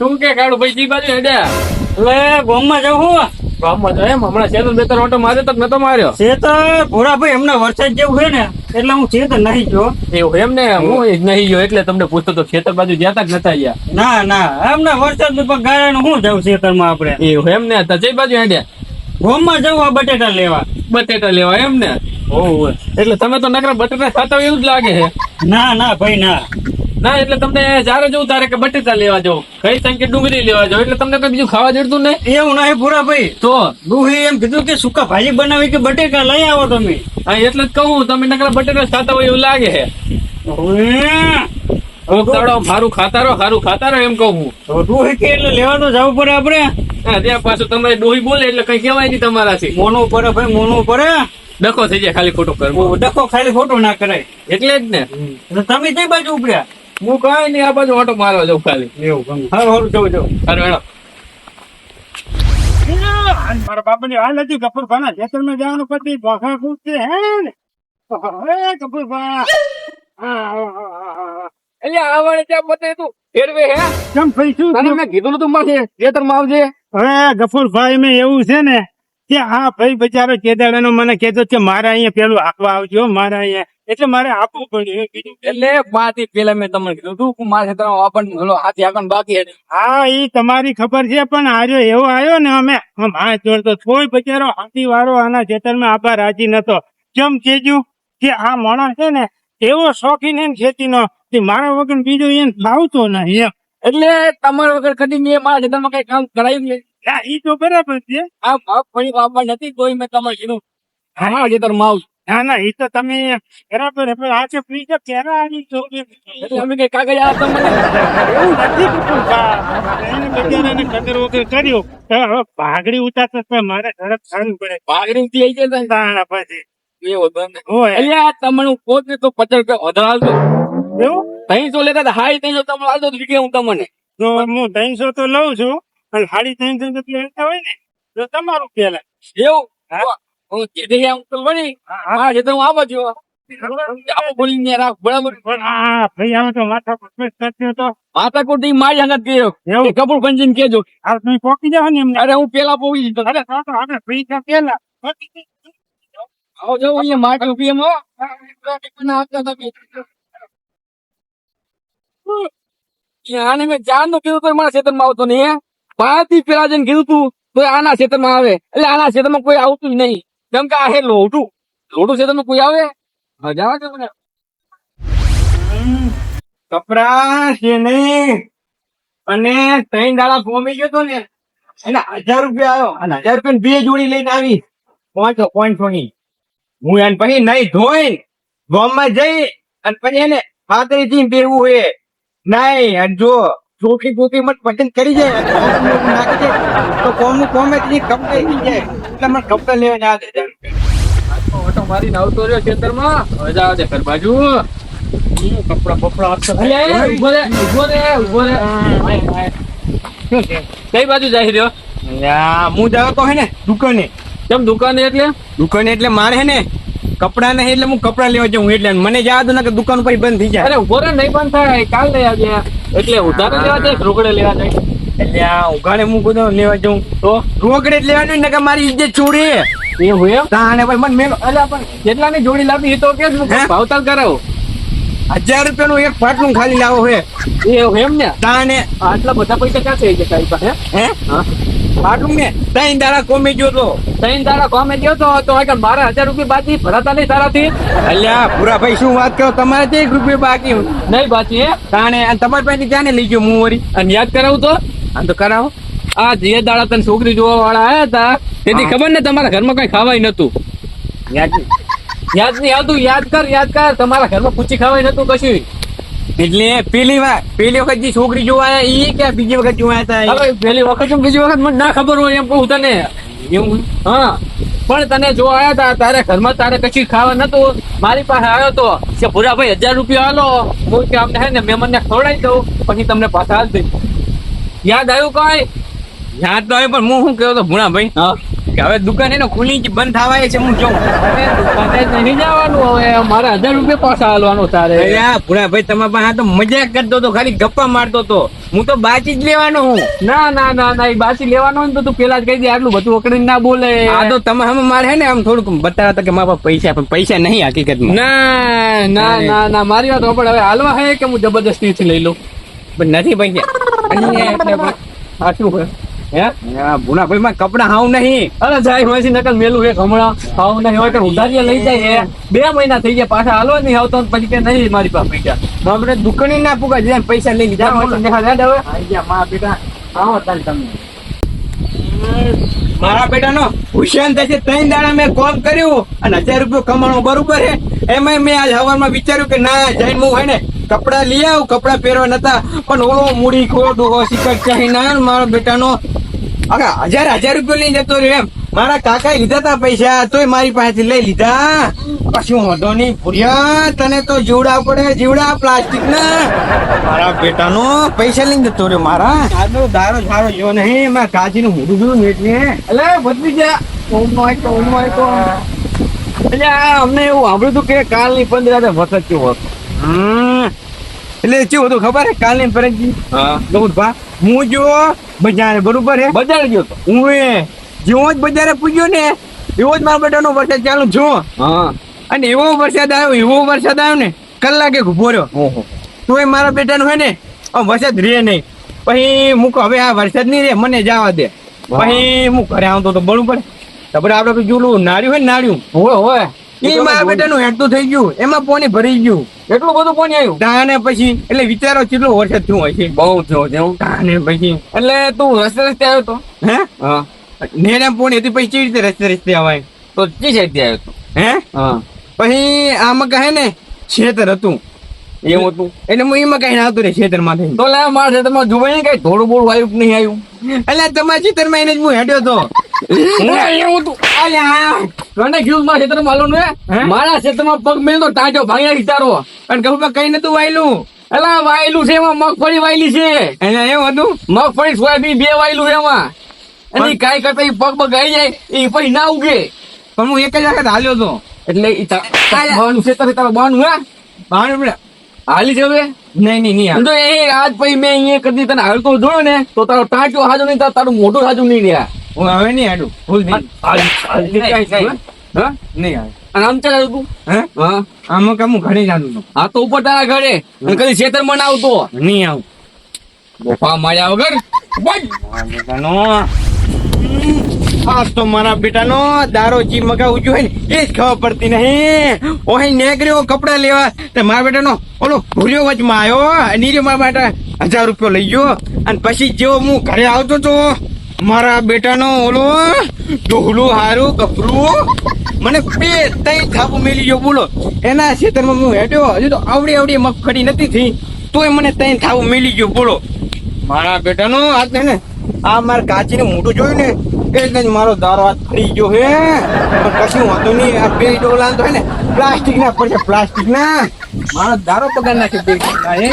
તું કે કાઢું ભાઈ જી બાજુ હેડ્યા એટલે ગામમાં જાઉં હું. ગામમાં તો એમ? હમણાં શેતર બેતર ઓટો માર્યો તો નતો માર્યો? ચેતર ભોરાભાઈ હમણાં વરસાદ જેવું છે ને. એટલે હું ચેતર નહીં જો એવું એમ ને? હું નહીં ગયો એટલે તમને પૂછતો તો ખેતર બાજુ જ્યાં તા જ નતા ગયા. ના ના. હમણાં વરસાદ પણ ગાળાનું જાઉં ખેતરમાં આપડે એવું એમ ને? તો જઈ બાજુ હેડ્યા? ગામમાં જવું આ બટેટા લેવા. બટેટા લેવા એમ ને? એટલે તમે તો નકરા બટેટા ખાતા હોય એવું જ લાગે છે. ના ના ભાઈ ના. ના એટલે તમને જ્યારે જવું તારે કે બટેટા લેવા જાવ કઈ તંગ કે ડુંગળી લેવા જાવ એટલે તમને કઈ બીજું ખાવા જડતું ને? એવું નહીં ભૂરાભાઈ તો? ડુહી એમ કીધું કે સુકા ભાજી બનાવી કે બટેકા લઈ આવો તમે. હા એટલે જ કહું તમે નકરા બટેટા ખાતા હોય એવું લાગે છે. સારું ખાતા રહો સારું ખાતા રહો એમ કહું ડોહી કે એટલે લેવાનો જવું પડે આપણે. હા ત્યાં પાછું તમારે ડોહી બોલે એટલે કઈ કહેવાય નહીં તમારાથી. મોનું પડે ભાઈ મોનું પડે. ડખો થઈ જાય ખાલી ખોટો કરવો ડખો ખાલી ખોટો ના કરાય. એટલે જ ને. તમે કઈ બાજુ ઉપડ્યા? હું કઈ નહીં આ બાજુ ઓટો મારવા જાઉં ખાલી. એવું હારું હારું જવું જવું સારું હેડો મારા બાપા ની હાલ હતી કપૂર ભાના ખેતરમાં જવાનું પછી ભોખા કૂદશે હે ને કપૂર ભા એટલે આ ત્યાં તું હે? કેમ શું તને મેં કીધું નતું માથે ખેતરમાં આવજે. હવે ગફુરભાઈ મેં એવું છે ને કે આ ભાઈ બચારો કેદાડાનો મને કહેતો કે મારે અહીંયા પેલું હાકવા આવજો મારે અહીંયા એટલે મારે આપવું પડ્યું એટલે પાતી પેલા મેં તમને કીધું તું મારે મારા ખેતરમાં આપણને ઘણો હાથી આગળ બાકી હા. એ તમારી ખબર છે પણ આર્યો એવો આવ્યો ને અમે આમ હાથ જોડતો કોઈ બચારો હાથી વાળો આના ખેતરમાં આબા રાજી નતો. કેમ કેજુ કે આ માણસ છે ને એવો શોખીન એમ ને ખેતીનો કે મારા વગર બીજો એને ભાવતો નહીં એમ. એટલે તમારા વગર કદી મેં મારા ખેતરમાં કઈ કામ કરાયું નહીં? હા, એ તો બરાબર છે. આ મગફળી વાપર નથી કોઈ મેં તમારે કીધું મારા ખેતરમાં આવું ના ના એ તો તમે બરાબર છે, પણ આ છે બીજો કેરા આવી તો તમે કઈ કાગળ આપતા મને? એવું નથી. એને બિચારાને કદર વગર કર્યો. તો હવે ભાગડી ઉતારતા તો મારે ઝડપ સારું પડે. ભાગડી થી આવી જાય તાણા પછી. એવું બંધ હોય અલ્યા આ તમને કોટ ને તો પચાસ રૂપિયા વધારે હાલતો એવું? ત્રણસો લેતા હાઈ ત્રણસો તમને હાલતો તો કે હું તમને. તો હું ત્રણસો તો લઉં છું અને સાડી ત્રણસો તો લેતા હોય ને તો તમારું પેલા એવું? હા. હું એમ તો વળી હા. જે તો હું આ ભાઈ આમાં માથા પર કરતો તો? માતા કોટી મારી હંગત ગયો. એવું? કપૂર પંજીને કેજો આ તમે પોકી જાવ ને અરે હું પેલા જતો અરે પોકી જાઓ. આવો જો અહીંયા માટી ઊભી એમ. ના. આને મેં જાનનું કીધું તો મારા ખેતરમાં આવતો નહીં હે. પેલા જઈને કીધું તું તો આના ખેતરમાં આવે. એટલે આના ખેતરમાં કોઈ આવતું જ નહીં. કેમ કે આ હે લોટું લોટું છે તમે કોઈ આવે? મજા આવે તમને? કપરા નહીં અને ત્રણ દાડા કોમી ગયો ને, એને હજાર રૂપિયા આવ્યો અને હજાર રૂપિયા બે જોડી લઈને આવી. પાંચસો પાંચસો ની હું એને પછી નહીં ધોઈ, ગોમમાં જઈ, અને પછી એને ફાતરી થી બેવું હોય નહીં, અને જો ચોખી ચોખી મત પસંદ કરી જાય નાખી દે, તો કોમનું કોમે કપડા થઈ જાય. એટલે મને કપડા લેવા ના દે ઓટો મારીને આવતો રહ્યો ખેતરમાં. હવે જાવ દે ઘર બાજુ. કપડા બપડા ઊભો રે ઊભો રે ઊભો રે. કઈ બાજુ જાય રહ્યો? હું જાવ તો હે ને દુકાને. કેમ દુકાને એટલે? દુકાને એટલે મારે હે ને કપડા ને એટલે હું કપડા લેવા જાઉં એટલે મને યાદ ના કે દુકાન પછી બંધ થઈ જાય. અરે ઊભો રે નહીં બંધ થાય. કાલ લઈ આવજે. એટલે ઉધારે લેવા જાય રોકડે લેવા જાય? એટલે આ ઉઘાડે હું તો લેવા જાઉં. તો રોકડે જ લેવાનું ને કે મારી ઇજ્જત છોડી. એવું એમ? તાને ભાઈ મને મેલો અલા પણ ને જોડી લાવી એ તો કે? ભાવતાલ કરાવો. હજાર રૂપિયાનું એક ફાટલું ખાલી લાવો હે. એવું એમ ને? તાને આટલા બધા પૈસા ક્યાં થઈ તારી પાસે હે? હા? પાટલું ને? ત્રણ દાડા કોમે ગયો તો. ત્રણ તારા કોમે ગયો તો તો આગળ મારા હજાર રૂપિયા બાકી ભરાતા નહીં તારાથી અલ્યા પૂરા ભાઈ શું વાત કરો? તમારે તો એક રૂપિયા બાકી. નહીં બાકી હે? તાણે તમારી પાસે ક્યાં ને લઈ ગયો હું વળી? અને યાદ કરાવું તો? તો કરાવો. આ જે દાડા તને છોકરી જોવા વાળા આયા હતા તેથી ખબર ને તમારા ઘરમાં કઈ ખાવાય નતું યાદ યાદ નહીં આવતું? યાદ કર યાદ કર. તમારા ઘરમાં પૂછી ખાવાય નતું કશું. એટલે પેલી વાર પેલી વખત જે છોકરી જોવા આયા એ કે બીજી વખત જોવા આયા તા હવે પહેલી વખત બીજી વખત મને ના ખબર હોય એમ કહું તને. એવું હા. પણ તને જો આયા હતા તારે ઘરમાં તારે કશું ખાવા નતું મારી પાસે આવ્યો તો. કે ભૂરાભાઈ હજાર રૂપિયા હાલો હું કે અમને હે ને મહેમાનને ખવડાવી દઉં પછી તમને પાછા હાલ દઈ યાદ આવ્યું કઈ? યાદ તો પણ હું શું કહ્યો તો ભૂણા ભાઈ હા. કે હવે દુકાન એને ખુલી બંધ થવાય છે હું જોઉં. દુકાને નહીં જવાનું હવે મારે હજાર રૂપિયા પાછા હાલવાનું તારે. ભૂણા ભાઈ તમારા પાસે તો મજાક કરતો તો ખાલી ગપ્પા મારતો તો હું તો બાચી જ લેવાનો હું. ના ના ના ના એ બાચી લેવાનો હોય ને તો તું પેલા જ કહી દે આટલું બધું ઓકડીને ના બોલે. આ તો તમે હમ મારે હે ને આમ થોડુંક બતાવતા હતા કે મારા પાસે પૈસા પણ પૈસા નહીં હકીકતમાં. ના ના ના ના મારી વાત પણ હવે હાલવા હે કે હું જબરદસ્તી લઈ લઉં? પણ નથી પૈસા અને એટલે પણ આ શું હે હે? આ ભૂણા ભાઈ માં કપડા હાવ નહીં. અરે જાય હોય નકલ મેલું એક હમણાં. આવું નહીં હોય ઉધારીએ લઈ જાય બે મહિના થઈ ગયા પાછા હાલો નહીં આવતો પછી કે નહીં મારી પાસે પૈસા. આપણે દુકાની ના પુગા જાય પૈસા લઈ લીધા હવે. મારા બેટા. આવો તાલ તમે મારા બેટાનો હુશિયાન થશે ત્રણ દાડા મેં કોમ કર્યું અને હજાર રૂપિયા કમાણો બરોબર હે એમાં મેં આજ હવારમાં વિચાર્યું કે ના જઈને હું હોય ને કપડા લઈ આવું કપડા પહેરવા નતા પણ ઓળો મૂડી ખોટું હો સિકટ ચાહી ના મારો બેટાનો. અરે હજાર હજાર રૂપિયા લઈ જતો રહ્યો એમ. મારા કાકા લીધા તા પૈસા તોય મારી પાસેથી લઈ લીધા. કશું વાંધો નહીં ભૂર્યા તને તો જીવડા પડે જીવડા પ્લાસ્ટિક ના. મારા બેટાનો પૈસા લઈને જતો રહ્યો મારા. આજનો દારો સારો જો નહીં મારા કાચી નું જોયું ને એટલે. એટલે બદલી જા. ઓમ હોય તો ઓમ હોય તો એટલે અમને એવું સાંભળ્યું હતું કે કાલની પંદર વખત કેવું હતો. એટલે કેવું હતું ખબર હે કાલની ફરજી હા. ગૌરભા હું જો બજારે બરોબર હે બજાર ગયો તો? હું એ જેવો જ બજારે પૂજ્યો ને એવો જ મારા બેટાનો વરસાદ ચાલુ જો હા. અને એવો વરસાદ આવ્યો એવો વરસાદ આવ્યો ને કલાકે ઊભો રહ્યો. ઓહો. એ મારા બેટાનું હે ને આ વરસાદ રે નહીં. પછી મૂકો હવે આ વરસાદ નહીં રે મને જવા દે. પછી હું ઘરે આવતો તો બરોબર આપડે પેલું જુલું નાળ્યું હોય ને નાળ્યું? હોય હોય. એ મારા બેટાનું હેડતું થઈ ગયું. એમાં પોની ભરી ગયું. એટલું બધું કોણ આવ્યું તાને પછી એટલે વિચારો કેટલો વરસાદ થયો હોય છે બહુ થયો તેવું તાને પછી. એટલે તું રસ્તે રસ્તે આવ્યો તો? હે? હા. નેને પોણી હતી પછી કેવી રીતે રસ્તે રસ્તે આવાય? તો જી સાઈડ આવ્યો તો? હે? હા. પછી આમાં કહે ને છેતર હતું. એવું હતું? એટલે હું એમાં કઈ આવતું રે છેતરમાંથી તો લે મારે તમારે જોવાય ને કઈ થોડું બોડું આવ્યું કે નહીં આવ્યું એટલે તમારા છેતરમાં એને જ હું હેડ્યો હતું મારા ક્ષેત્રમાં પગ મેળતો ટાંચો ભાંગ્યા વિચારો અને કહું કઈ નતું વાયલું? એલા વાયલું છે એમાં મગફળી વાયેલી છે. એવું હતું? મગફળી સોયાબીન બે વાયલું છે એમાં. અને કાંઈ કરતા પગ પગ આવી જાય એ પછી ના ઉગે. પણ હું એક જ વખત હાલ્યો હતો એટલે બાનું છે તારે તારે બાનું હે? બહાર હાલી છે હવે? નહીં નહીં નહીં તો એ આજ પછી મેં અહીંયા કરી તને હાલતો જોયો ને તો તારો ટાંચો હાજુ નહીં તારું મોટું હાજુ નહીં રહ્યા. હું હવે નહીં હાડું ભૂલ. હા? નહીં અને આમ ચાલે તું? હે? હા. આમાં કામ હું ઘરે જાતું આ તો ઉપર તારા ઘરે. અને કદી છેતર મને આવતો નહીં આવું. બોફા માર્યા વગર? આ તો મારા બેટાનો દારો જી મગાવું જોઈએ ને એ જ ખબર પડતી નહીં. ઓહી નેગરીઓ કપડા લેવા. તે મારા બેટાનો ઓલો ભૂર્યો વચમાં આવ્યો. નીર્યો મારા માટે હજાર રૂપિયો લઈ ગયો. અને પછી જેવો હું ઘરે આવતો તો મારા બેટાનો ઓલો ઢોલું હારું કપરું. મને બે ત્રણ થાપ મેલી ગયો, બોલો. એના ખેતરમાં હું હેઠ્યો હજુ તો આવડી આવડી મગફળી નથી થઈ. તોય મને ત્રણ થાપ મેલી ગયો, બોલો. મારા બેટાનો હાથ ને, આ મારા કાચીને મોઢું જોયું ને, એટલે જ મારો દારો હાથ ફરી ગયો હે. પણ કશું વાંધો નહીં, આ બે ડોલા તો હે ને, પ્લાસ્ટિકના પડશે પ્લાસ્ટિકના. મારો દારો પગાર નાખે બે હે.